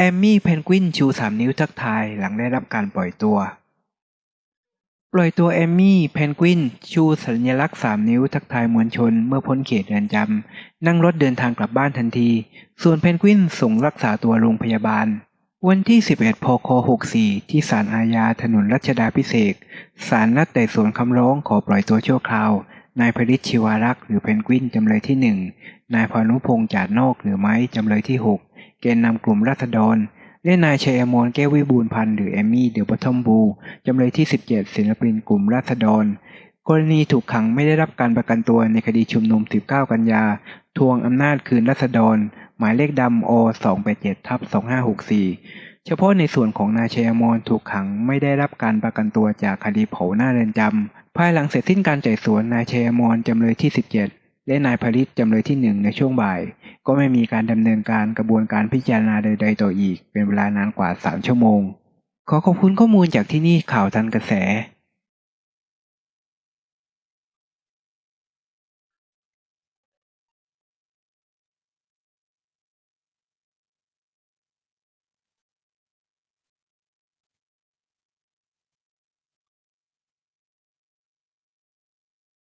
แอมมี่เพนกวินชูสามนิ้วทักทายหลังได้รับการปล่อยตัว ปล่อยตัวแอมมี่เพนกวินชูสัญลักษณ์สามนิ้วทักทายมวลชนเมื่อพ้นเขตเรือนจำนั่งรถเดินทางกลับบ้านทันที ส่วนเพนกวินส่งรักษาตัวโรงพยาบาล วันที่ 11พค64 ที่ศาลอาญาถนนรัชดาพิเศษศาลนัดไต่สวนคำร้องขอปล่อยตัวชั่วคราวนายพริชชิวารักษ์หรือเพนกวินจำเลยที่หนึ่งนายพานุพงษ์จาดนอกหรือไม้จำเลยที่หก แกนนำกลุ่มราษฎรและนายชัยอมรแก้ววิบูลพันธ์หรือแอมมี่เดอบททอมบูจำเลยที่ 17 ศิลปินกลุ่มราษฎร กรณีถูกขังไม่ได้รับการประกันตัวในคดีชุมนุม 19 กันยา ทวงอำนาจคืนราษฎร หมายเลขดำอ287ทับ2564 เฉพาะในส่วนของนายชัยอมรถูกขังไม่ได้รับการประกันตัวจากคดีเผาหน้าเรือนจำ ภายหลังเสร็จสิ้นการไต่สวนนายชัยอมรจำเลยที่ 17 และนายพริตจำเลยที่หนึ่งในช่วงบ่าย ก็ไม่มีการดำเนินการกระบวนการพิจารณาใด ๆ ต่ออีก เป็นเวลานานกว่า 3 ชั่วโมง ขอขอบคุณข้อมูลจากที่นี่ข่าวทันกระแส